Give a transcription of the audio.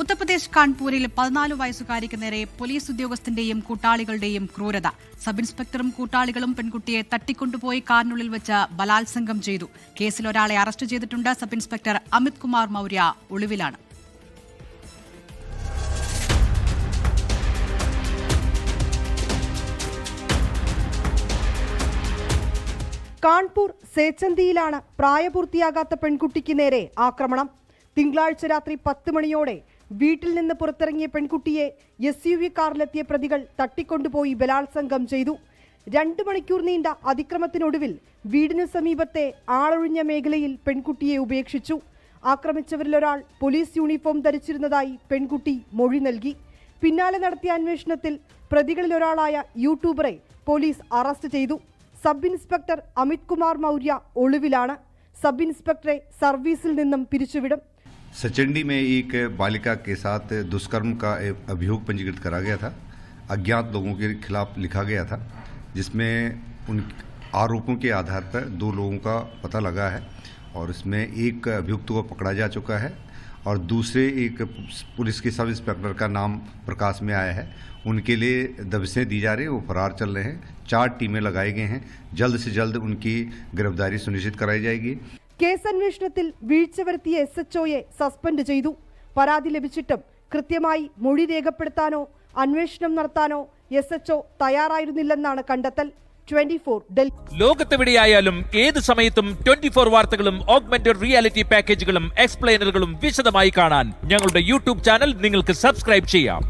ഉത്തർപ്രദേശ് കാൺപൂരിൽ പതിനാല് വയസ്സുകാരിക്ക് നേരെ പോലീസ് ഉദ്യോഗസ്ഥന്റെയും കൂട്ടാളികളുടെയും ക്രൂരത. സബ് ഇൻസ്പെക്ടറും കൂട്ടാളികളും പെൺകുട്ടിയെ തട്ടിക്കൊണ്ടുപോയി കാറിനുള്ളിൽ വെച്ച് ബലാത്സംഗം ചെയ്തു. കേസിൽ ഒരാളെ അറസ്റ്റ് ചെയ്തിട്ടുണ്ട്. സബ് ഇൻസ്പെക്ടർ അമിത് കുമാർ മൌര്യ ഒളിവിലാണ്. കാൺപൂർ സേച്ചന്തിയിലാണ് പ്രായപൂർത്തിയാകാത്ത പെൺകുട്ടിക്ക് നേരെ ആക്രമണം. തിങ്കളാഴ്ച രാത്രി പത്ത് മണിയോടെ വീട്ടിൽ നിന്ന് പുറത്തിറങ്ങിയ പെൺകുട്ടിയെ എസ് യു വി കാറിലെത്തിയ പ്രതികൾ തട്ടിക്കൊണ്ടുപോയി ബലാത്സംഗം ചെയ്തു. രണ്ടു മണിക്കൂർ നീണ്ട അതിക്രമത്തിനൊടുവിൽ വീടിനു സമീപത്തെ ആളൊഴിഞ്ഞ മേഖലയിൽ പെൺകുട്ടിയെ ഉപേക്ഷിച്ചു. ആക്രമിച്ചവരിലൊരാൾ പോലീസ് യൂണിഫോം ധരിച്ചിരുന്നതായി പെൺകുട്ടി മൊഴി നൽകി. പിന്നാലെ നടത്തിയ അന്വേഷണത്തിൽ പ്രതികളിലൊരാളായ യൂട്യൂബറെ പോലീസ് അറസ്റ്റ് ചെയ്തു. സബ് ഇൻസ്പെക്ടർ അമിത് കുമാർ മൗര്യ ഒളിവിലാണ്. സബ് ഇൻസ്പെക്ടറെ സർവീസിൽ നിന്നും പിരിച്ചുവിടും. सचंडी में एक बालिका के साथ दुष्कर्म का अभियोग पंजीकृत करा गया था। अज्ञात लोगों के खिलाफ लिखा गया था, जिसमें उन आरोपों के आधार पर दो लोगों का पता लगा है और इसमें एक अभियुक्त को पकड़ा जा चुका है और दूसरे एक पुलिस के सब इंस्पेक्टर का नाम प्रकाश में आया है। उनके लिए दबिशें दी जा रही हैं, वो फरार चल रहे हैं। चार टीमें लगाई गई हैं। जल्द से जल्द उनकी गिरफ्तारी सुनिश्चित कराई जाएगी। കേസ് അന്വേഷണത്തിൽ വീഴ്ച വരുത്തിയ എസ് എച്ച് ഒയെ സസ്പെൻഡ് ചെയ്തു. പരാതി ലഭിച്ചിട്ടും കൃത്യമായി മൊഴി രേഖപ്പെടുത്താനോ അന്വേഷണം നടത്താനോ എസ് എച്ച് ഒ തയ്യാറായിരുന്നില്ലെന്നാണ് കണ്ടെത്തൽ. ലോകത്തെവിടെയായാലും ഏത് സമയത്തും ട്വന്റി ഫോർ വാർത്തകളും ഓഗ്മെന്റഡ് റിയാലിറ്റി പാക്കേജുകളും എക്സ്പ്ലെയിനറുകളും വിശദമായി കാണാൻ ഞങ്ങളുടെ യൂട്യൂബ് ചാനൽ നിങ്ങൾക്ക് സബ്സ്ക്രൈബ് ചെയ്യാം.